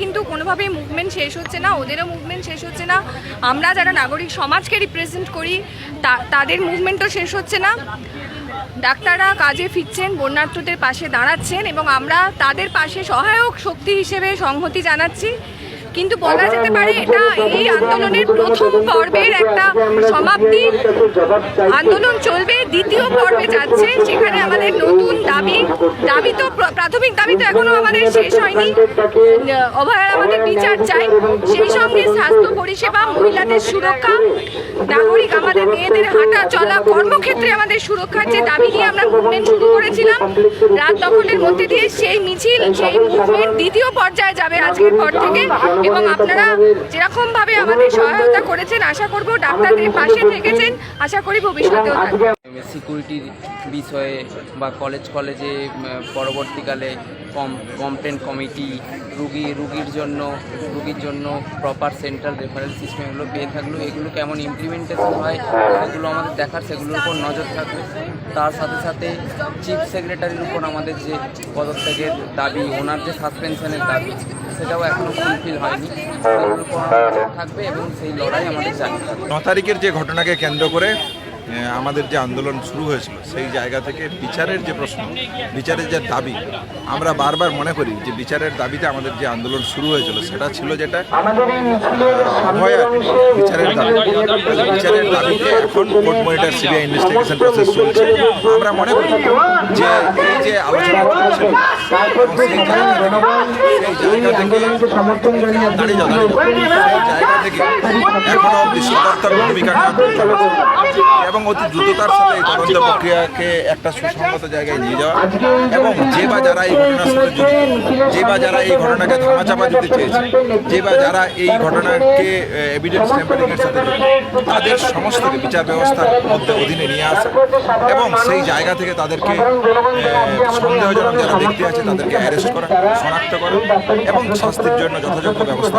কিন্তু কোনোভাবেই মুভমেন্ট শেষ হচ্ছে না, ওদেরও মুভমেন্ট শেষ হচ্ছে না। আমরা যারা নাগরিক সমাজকে রিপ্রেজেন্ট করি তাদের মুভমেন্টও শেষ হচ্ছে না। ডাক্তাররা কাজে ফিরছেন, বন্যার্থদের পাশে দাঁড়াচ্ছেন এবং আমরা তাদের পাশে সহায়ক শক্তি হিসেবে সংহতি জানাচ্ছি। কিন্তু বলা যেতে পারে এটা এই আন্দোলনের প্রথম পর্বের একটা সমাপ্তি আন্দোলন চলবে দ্বিতীয় পর্বে যাচ্ছে সেখানে আমাদের নতুন দাবি দাবি তো প্রাথমিক দাবি তো এখনও আমাদের শেষ হয়নি। অভয়ার আমাদের বিচার চাই সেই সঙ্গে স্বাস্থ্য পরিষেবা মহিলাদের সুরক্ষা নাগরিক আমাদের মেয়েদের হাঁটা চলা কর্মক্ষেত্রে আমাদের সুরক্ষার যে দাবি নিয়ে আমরা মুভমেন্ট শুরু করেছিলাম, রাত দখলের মধ্যে দিয়ে সেই মিছিল, সেই মুভমেন্ট দ্বিতীয় পর্যায়ে যাবে আজকের পর থেকে। এবং আপনারা যেরকম ভাবে আমাদের সহায়তা করেছেন, আশা করব ডাক্তারদের পাশে থেকেছেন। আশা করি ভবিষ্যতেও থাকবেন সিকিউরিটির বিষয়ে বা কলেজ কলেজে পরবর্তীকালে কম কমপ্লেন কমিটি রুগী, রুগীর জন্য রুগীর জন্য প্রপার সেন্ট্রাল রেফারেল সিস্টেম এগুলো পেয়ে থাকল। এগুলো কেমন ইমপ্লিমেন্টেশন হয়, সেগুলো আমাদের দেখার, সেগুলোর উপর নজর থাকবে। তার সাথে সাথে চিফ সেক্রেটারির উপর আমাদের যে পদত্যাগের দাবি, ওনার যে সাসপেনশনের দাবি, সেটাও এখনও ফুলফিল হয়নি। সেগুলোর উপর থাকবে এবং সেই লড়াই আমাদের চালিয়ে ন তারিখের যে ঘটনাকে কেন্দ্র করে আমাদের যে আন্দোলন শুরু হয়েছিল, সেই জায়গা থেকে বিচারের যে প্রশ্ন, বিচারের যে দাবি, আমরা বারবার মনে করি যে বিচারের দাবিতে আমাদের যে আন্দোলন শুরু হয়েছিল, সেটা ছিল যেটা বিচারের দাবি বিচারের দাবিতে এখন court monitor, CBI investigation process চলছে আমরা মনে করি যে এই যে আলোচনা চলছে এবং থেকে- আছে। এবং অতি দ্রুততার সাথে এই তদন্ত প্রক্রিয়াকে একটা সুসংগত জায়গায় নিয়ে যাওয়া এবং যে বা যারা এই ঘটনার সাথে জড়িত যে বা যারা এই ঘটনাকে ধামাচাপা দিতে চেয়েছে যে বা যারা এই ঘটনাকে এভিডেন্স ট্যাম্পারিং এর সাথে তাদের সমস্তকে বিচার ব্যবস্থার মধ্যে অধীনে নিয়ে আসা এবং সেই জায়গা থেকে তাদেরকে সন্দেহজনক যারা ব্যক্তি আছে তাদেরকে অ্যারেস্ট করা শনাক্ত করা এবং শাস্তির জন্য যথাযথ ব্যবস্থা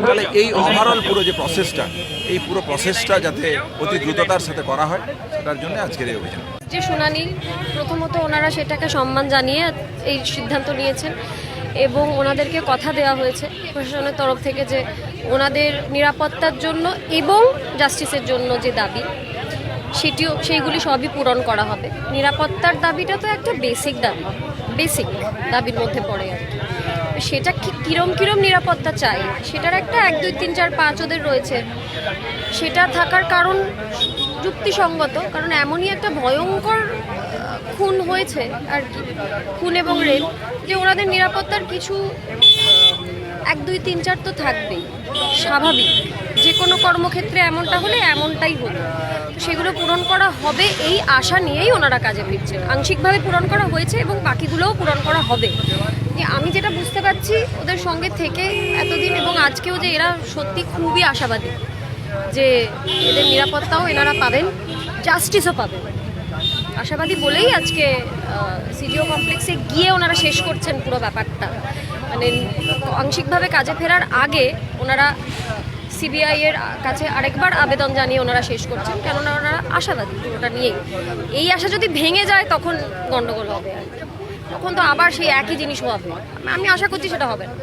তাহলে এই ওভারঅল পুরো যে প্রসেসটা এই পুরো প্রসেসটা যাতে অতি দ্রুততার সাথে করা হয় সেটার জন্য আজকের এই অভিযান। যে শুনানি, প্রথমত ওনারা সেটাকে সম্মান জানিয়ে এই সিদ্ধান্ত নিয়েছেন এবং ওনাদেরকে কথা দেওয়া হয়েছে প্রশাসনের তরফ থেকে যে ওনাদের নিরাপত্তার জন্য এবং জাস্টিসের জন্য যে দাবি, সেটিও সেইগুলি সবই পূরণ করা হবে। নিরাপত্তার দাবিটা তো একটা বেসিক দাবি বেসিক দাবির মধ্যে পড়ে আর কি। সেটা কিরম কিরম নিরাপত্তা চাই? সেটার একটা এক, দুই, তিন, চার, পাঁচ ওদের রয়েছে। সেটা থাকার কারণ যুক্তিসঙ্গত, কারণ এমনই একটা ভয়ঙ্কর খুন হয়েছে আর কি। খুন এবং রেপ, যে ওনাদের নিরাপত্তার কিছু এক, দুই, তিন, চার তো থাকবেই। স্বাভাবিক। যে কোনো কর্মক্ষেত্রে এমনটা হলে এমনটাই হলো সেগুলো পূরণ করা হবে এই আশা নিয়েই ওনারা কাজে ফিরছেন। আংশিকভাবে পূরণ করা হয়েছে এবং বাকিগুলোও পূরণ করা হবে। আমি যেটা বুঝতে পারছি, ওদের সঙ্গে থেকে এতদিন এবং আজকেও যে এরা সত্যি খুবই আশাবাদী যে এদের নিরাপত্তাও এনারা পাবেন জাস্টিসও পাবেন। আশাবাদী বলেই আজকে সিজিও কমপ্লেক্সে গিয়ে ওনারা শেষ করছেন পুরো ব্যাপারটা। মানে আংশিকভাবে কাজে ফেরার আগে ওনারা সিবিআই এর কাছে আরেকবার আবেদন জানিয়ে ওনারা শেষ করছেন, কেননা ওনারা আশাবাদী ওটা নিয়েই। এই আশা যদি ভেঙে যায়, তখন গণ্ডগোল হবে। আর। তখন তো আবার সেই একই জিনিস হবে। আমি আশা করছি সেটা হবে না।